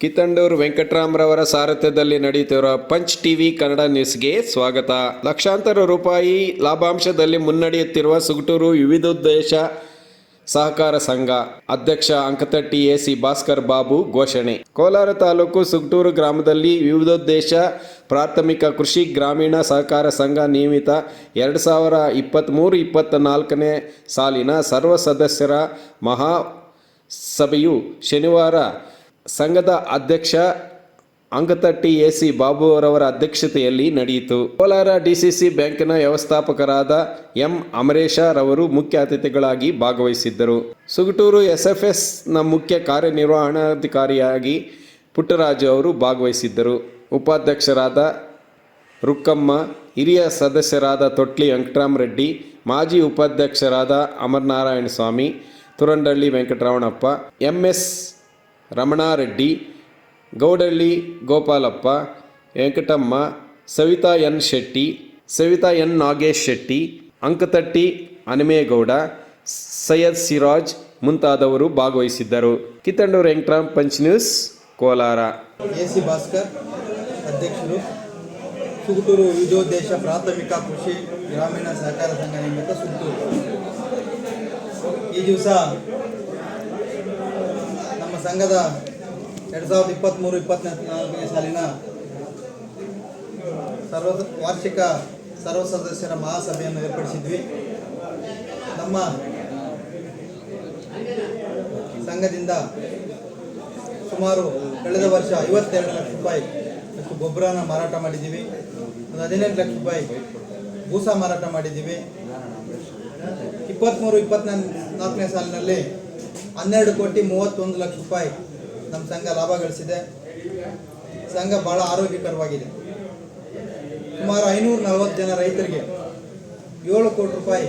ಕಿತ್ತಂಡೂರು ವೆಂಕಟರಾಮ್ರವರ ಸಾರಥ್ಯದಲ್ಲಿ ನಡೆಯುತ್ತಿರುವ punch TV Kannada ನ್ಯೂಸ್ಗೆ ಸ್ವಾಗತ. ಲಕ್ಷಾಂತರ ರೂಪಾಯಿ ಲಾಭಾಂಶದಲ್ಲಿ ಮುನ್ನಡೆಯುತ್ತಿರುವ ಸುಗಟೂರು ವಿವಿಧೋದ್ದೇಶ ಸಹಕಾರ ಸಂಘ. ಅಧ್ಯಕ್ಷ ಅಂಕತಟ್ಟಿ ಎಸಿ ಭಾಸ್ಕರ್ ಬಾಬು ಘೋಷಣೆ. ಕೋಲಾರ ತಾಲೂಕು ಸುಗಟೂರು ಗ್ರಾಮದಲ್ಲಿ ವಿವಿಧೋದ್ದೇಶ ಪ್ರಾಥಮಿಕ ಕೃಷಿ ಗ್ರಾಮೀಣ ಸಹಕಾರ ಸಂಘ ನಿಯಮಿತ ಎರಡು ಸಾವಿರ ಇಪ್ಪತ್ತ್ಮೂರು ಇಪ್ಪತ್ತ ನಾಲ್ಕನೇ ಸಾಲಿನ ಸರ್ವ ಸದಸ್ಯರ ಮಹಾ ಸಭೆಯು ಶನಿವಾರ ಸಂಘದ ಅಧ್ಯಕ್ಷ ಅಂಗತಟ್ಟಿ ಸಿ ಬಾಬು ಅವರವರ ಅಧ್ಯಕ್ಷತೆಯಲ್ಲಿ ನಡೆಯಿತು. ಕೋಲಾರ ಡಿಸಿಸಿ ಬ್ಯಾಂಕಿನ ವ್ಯವಸ್ಥಾಪಕರಾದ ಎಂ ಅಮರೇಶ ರವರು ಮುಖ್ಯ ಅತಿಥಿಗಳಾಗಿ ಭಾಗವಹಿಸಿದ್ದರು. ಸುಗಟೂರು ಎಸ್ಎಫ್ಎಸ್ನ ಮುಖ್ಯ ಕಾರ್ಯನಿರ್ವಹಣಾಧಿಕಾರಿಯಾಗಿ ಪುಟ್ಟರಾಜು ಅವರು ಭಾಗವಹಿಸಿದ್ದರು. ಉಪಾಧ್ಯಕ್ಷರಾದ ರುಕ್ಕಮ್ಮ, ಹಿರಿಯ ಸದಸ್ಯರಾದ ತೊಟ್ಲಿ ವೆಂಕಟರಾಮರೆಡ್ಡಿ ಮಾಜಿ ಉಪಾಧ್ಯಕ್ಷರಾದ Amaranarayana Swami, Turandahalli Venkataramanappa M S Ramanareddy, Gowdahalli, Gopalappa, Venkatamma, Savita N Shetty, Savita N Nagesh Shetty, Ankatatti, Hanumegowda, Syed Siraj ಮುಂತಾದವರು ಭಾಗವಹಿಸಿದ್ದರು. Kittanduru Venkataram, punch news, Kolar. A C Bhaskar ಅಧ್ಯಕ್ಷರು. ಸುಗುಟೂರು ವಿವಿಧೋದ್ದೇಶ ಪ್ರಾಥಮಿಕ ಕೃಷಿ ಗ್ರಾಮೀಣ ಸಹಕಾರ ಸಂಘ ನಿಮಿತ್ತ ಸುತ್ತೂರು. ಈ ದಿವಸ ಸಂಘದ ಎರಡು ಸಾವಿರದ ಇಪ್ಪತ್ತ್ಮೂರು ಇಪ್ಪತ್ತ್ನಾಲ್ಕನೇ ಸಾಲಿನ ಸರ್ವ ವಾರ್ಷಿಕ ಸರ್ವ ಸದಸ್ಯರ ಮಹಾಸಭೆಯನ್ನು ಏರ್ಪಡಿಸಿದ್ವಿ. ನಮ್ಮ ಸಂಘದಿಂದ ಸುಮಾರು ಕಳೆದ ವರ್ಷ ಐವತ್ತೆರಡು ಲಕ್ಷ ರೂಪಾಯಿ ಗೊಬ್ಬರನ ಮಾರಾಟ ಮಾಡಿದ್ದೀವಿ. ಒಂದು ಹದಿನೆಂಟು ಲಕ್ಷ ರೂಪಾಯಿ ಭೂಸ ಮಾರಾಟ ಮಾಡಿದ್ದೀವಿ. ಇಪ್ಪತ್ತ್ಮೂರು ಇಪ್ಪತ್ನಾಲ್ಕನೇ ಸಾಲಿನಲ್ಲಿ ಹನ್ನೆರಡು ಕೋಟಿ ಮೂವತ್ತೊಂದು ಲಕ್ಷ ರೂಪಾಯಿ ನಮ್ಮ ಸಂಘ ಲಾಭ ಗಳಿಸಿದೆ. ಸಂಘ ಭಾಳ ಆರೋಗ್ಯಕರವಾಗಿದೆ. ಸುಮಾರು ಐನೂರ ನಲವತ್ತು ಜನ ರೈತರಿಗೆ ಏಳು ಕೋಟಿ ರೂಪಾಯಿ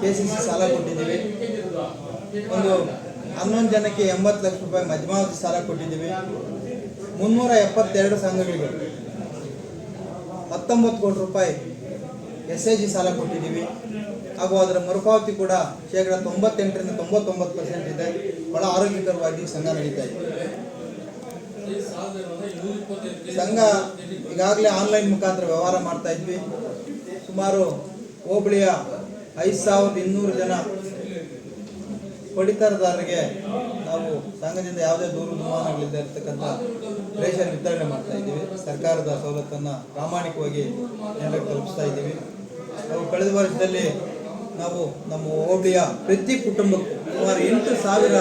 ಕೆ ಸಿ ಸಿ ಸಾಲ ಕೊಟ್ಟಿದ್ದೀವಿ. ಒಂದು ಹನ್ನೊಂದು ಜನಕ್ಕೆ ಎಂಬತ್ತು ಲಕ್ಷ ರೂಪಾಯಿ ಮಧ್ಯಮಾವಧಿ ಸಾಲ ಕೊಟ್ಟಿದ್ದೀವಿ. ಮುನ್ನೂರ ಎಪ್ಪತ್ತೆರಡು ಸಂಘಗಳಿಗೆ ಹತ್ತೊಂಬತ್ತು ಕೋಟಿ ರೂಪಾಯಿ ಎಸ್ ಐ ಜಿ ಸಾಲ ಕೊಟ್ಟಿದ್ದೀವಿ. ಹಾಗೂ ಅದರ ಮರುಪಾವತಿ ಕೂಡ ಶೇಕಡ ತೊಂಬತ್ತೆಂಟರಿಂದ ತೊಂಬತ್ತೊಂಬತ್ತು ಪರ್ಸೆಂಟ್ ಇದೆ. ಬಹಳ ಆರೋಗ್ಯಕರವಾಗಿ ಸಂಘ ನಡೀತಾ ಇದೆ. ಸಂಘ ಈಗಾಗಲೇ ಆನ್ಲೈನ್ ಮುಖಾಂತರ ವ್ಯವಹಾರ ಮಾಡ್ತಾ ಇದ್ವಿ. ಸುಮಾರು ಹೋಬಳಿಯ ಐದು ಸಾವಿರದ ಇನ್ನೂರು ಜನ ಪಡಿತರದಾರರಿಗೆ ನಾವು ಸಂಘದಿಂದ ಯಾವುದೇ ದೂರು ದುಮಾನಗಳಿಲ್ಲದೆ ಇರತಕ್ಕಂಥ ರೇಷನ್ ವಿತರಣೆ ಮಾಡ್ತಾ ಇದ್ದೀವಿ. ಸರ್ಕಾರದ ಸವಲತ್ತನ್ನು ಪ್ರಾಮಾಣಿಕವಾಗಿ ಜನರಿಗೆ ತಲುಪಿಸ್ತಾ ಇದ್ದೀವಿ. ನಾವು ಕಳೆದ ವರ್ಷದಲ್ಲಿ ನಾವು ನಮ್ಮ ಓಬಿಯ ಪ್ರತಿ ಕುಟುಂಬಕ್ಕೂ ಸುಮಾರು ಎಂಟು ಸಾವಿರ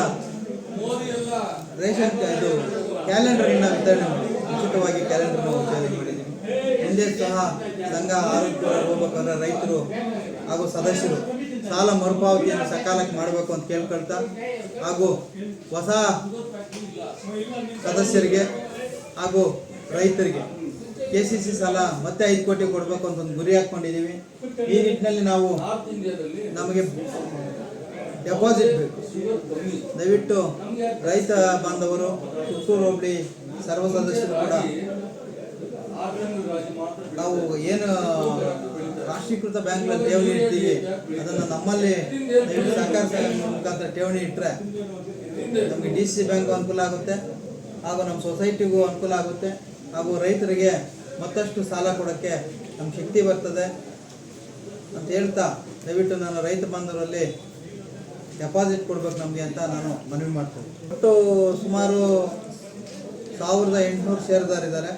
ರೇಷನ್ ಇದು ಕ್ಯಾಲೆಂಡರ್ನ ವಿತರಣೆ ಮಾಡಿ, ಉಚಿತವಾಗಿ ಕ್ಯಾಲೆಂಡರ್ನ ವಿತರಣೆ ಮಾಡಿದ್ದೀವಿ ಹಿಂದೆ ಸಹ ಸಂಘ ಆರೋಗ್ಯ ಹೋಗ್ಬೇಕಂದ್ರೆ ರೈತರು ಹಾಗೂ ಸದಸ್ಯರು ಸಾಲ ಮರುಪಾವತಿಯನ್ನು ಸಕಾಲಕ್ಕೆ ಮಾಡಬೇಕು ಅಂತ ಕೇಳ್ಕೊಳ್ತಾ ಹಾಗೂ ಹೊಸ ಸದಸ್ಯರಿಗೆ ಹಾಗೂ ರೈತರಿಗೆ ಕೆ ಸಿ ಸಿ ಸಾಲ ಮತ್ತೆ ಐದು ಕೋಟಿ ಕೊಡಬೇಕು ಅಂತ ಒಂದು ಗುರಿ ಹಾಕ್ಕೊಂಡಿದ್ದೀವಿ. ಈ ನಿಟ್ಟಿನಲ್ಲಿ ನಾವು ನಮಗೆ ಡೆಪಾಸಿಟ್ ಬೇಕು. ದಯವಿಟ್ಟು ರೈತ ಬಾಂಧವರು ಸುತ್ತೂರು ಹೋಬಳಿ ಸರ್ವ ಸದಸ್ಯರು ಕೂಡ ನಾವು ಏನು ರಾಷ್ಟ್ರೀಕೃತ ಬ್ಯಾಂಕ್ಗಳಲ್ಲಿ ಠೇವಣಿ ಇಡ್ತೀವಿ, ಅದನ್ನು ನಮ್ಮಲ್ಲಿ ಸಹಕಾರ ಮುಖಾಂತರ ಠೇವಣಿ ಇಟ್ಟರೆ ನಮಗೆ ಡಿ ಸಿ ಬ್ಯಾಂಕ್ ಅನುಕೂಲ ಆಗುತ್ತೆ, ಹಾಗೂ ನಮ್ಮ ಸೊಸೈಟಿಗೂ ಅನುಕೂಲ ಆಗುತ್ತೆ. ಹಾಗೂ ರೈತರಿಗೆ ಮತ್ತಷ್ಟು ಸಾಲ ಕೊಡೋಕ್ಕೆ ನಮ್ಮ ಶಕ್ತಿ ಬರ್ತದೆ ಅಂತ ಹೇಳ್ತಾ ದಯವಿಟ್ಟು ನಾನು ರೈತ ಬಾಂಧವರಲ್ಲಿ ಡೆಪಾಸಿಟ್ ಕೊಡ್ಬೇಕು ನಮಗೆ ಅಂತ ನಾನು ಮನವಿ ಮಾಡ್ತೇನೆ. ಒಟ್ಟು ಸುಮಾರು ಸಾವಿರದ ಎಂಟುನೂರು ಷೇರುದಾರಿದ್ದಾರೆ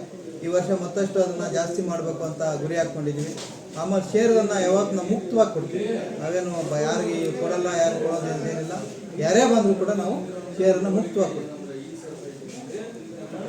ಈ ವರ್ಷ ಮತ್ತಷ್ಟು ಅದನ್ನು ಜಾಸ್ತಿ ಮಾಡಬೇಕು ಅಂತ ಗುರಿ ಹಾಕ್ಕೊಂಡಿದ್ದೀವಿ ಆಮೇಲೆ ಷೇರನ್ನು ಯಾವತ್ತು ನಾವು ಮುಕ್ತವಾಗಿ ಕೊಡ್ತೀವಿ. ನಾವೇನು ಯಾರಿಗೆ ಕೊಡಲ್ಲ, ಯಾರು ಕೊಡೋದು ಅಂತ ಏನಿಲ್ಲ. ಯಾರೇ ಬಂದರೂ ಕೂಡ ನಾವು ಷೇರನ್ನು ಮುಕ್ತವಾಗಿ ಕೊಡ್ತೀವಿ.